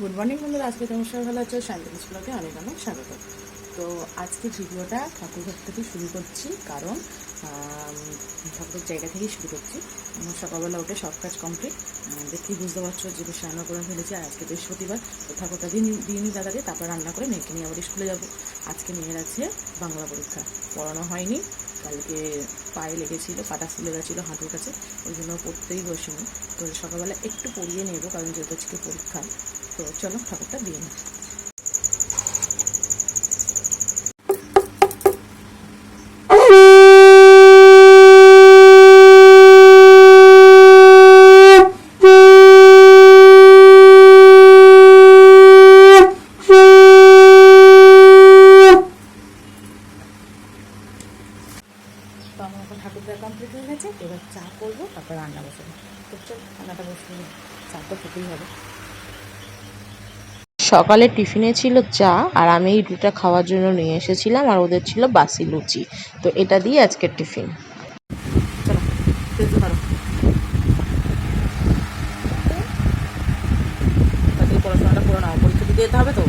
Good morning বন্ধুরা, আজকে তোমার ভালো আছে? শান্তিনিস ব্লগে অনেক অনেক স্বাগত। তো আজকে ভিডিওটা ঠাকুরঘর থেকে শুরু করছি, কারণ ঠাকুরের জায়গা থেকেই শুরু করছি। সকালবেলা উঠে সব কাজ কমপ্লিট দেখি বুঝতে পারছ যে রান্না করে ফেলেছি, আর আজকে বৃহস্পতিবার। তো ঠাকুরটা দিয়ে নি- দিয়ে নিই দাদাকে তারপর রান্না করে মেয়েকে নিয়ে আবার স্কুলে যাব। আজকে মেয়ের আছে বাংলা পরীক্ষা। পড়ানো হয়নি, কালকে পায়ে লেগেছিলো, পাটা ফুলে গেছিল হাঁটুর কাছে, ওই জন্য পড়তেই বসিনি। তো সকালবেলা একটু পড়িয়ে নেব কারণ যেহেতু আজকে পরীক্ষা। তো চলো ঠাকুরটা দিয়ে গেছে, এবার করব, তারপর রান্না বসাবো। তো চল, রান্নাটা বসে নিই। চা তো খেতেই হবে। সকালে টিফিনে ছিল চা আর আমি এই রুটিটা খাওয়ার জন্য নিয়ে এসেছিলাম আর ওদের ছিল বাসি লুচি। তো এটা দিয়ে আজকের টিফিন। পড়াশোনাটা করে নাও পরীক্ষা দিতে যেতে হবে তো?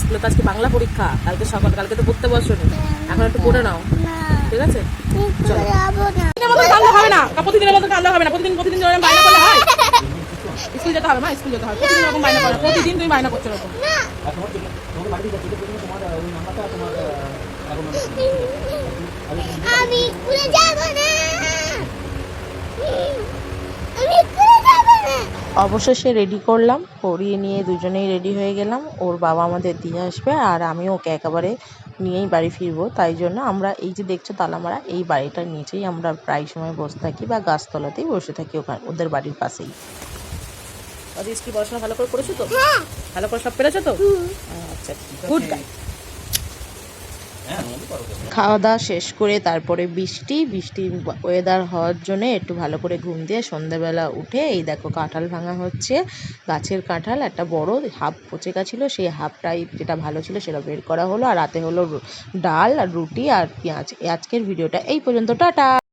স্কুলে তো আজকে বাংলা পরীক্ষা কালকে সকাল কালকে তো পড়তে বসো এখন একটু পড়ে নাও ঠিক আছে? চলো। প্রতিদিনের মতো কান্না হবে না প্রতিদিনের মতো কান্না হবে না প্রতিদিন প্রতিদিন স্কুল যেতে হবে মা স্কুল যেতে হবে। প্রতিদিন এরকম করো প্রতিদিন তুমি বাইনা করছ এরকম। আমি স্কুলে যাব না। আমি স্কুলে যাব না। অবশেষে রেডি করলাম পরিয়ে নিয়ে দুজনেই রেডি হয়ে গেলাম। ওর বাবা আমাদের দিয়ে আসবে আর আমি ওকে একেবারে নিয়েই বাড়ি ফিরবো। তাই জন্য আমরা এই যে দেখছ তালামারা এই বাড়িটার নিচেই আমরা প্রায় সময় বসে থাকি বা গাছতলাতেই বসে থাকি ওখানে ওদের বাড়ির পাশেই। কি পড়াশোনা ভালো করে করেছ তো? ভালো করে সব পেরেছ তো? আচ্ছা গুড গাই খাওয়া দাওয়া শেষ করে তারপরে বৃষ্টি বৃষ্টির ওয়েদার হওয়ার জন্য একটু ভালো করে ঘুম দিয়ে সন্ধ্যাবেলা উঠে এই দেখো কাঁঠাল ভাঙা হচ্ছে। গাছের কাঁঠাল একটা বড় হাফ পচে গেছিল সেই হাফটাই যেটা ভালো ছিল সেটা বের করা হলো। আর রাতে হলো ডাল আর রুটি আর পেঁয়াজ। আজকের ভিডিওটা এই পর্যন্ত। টাটা!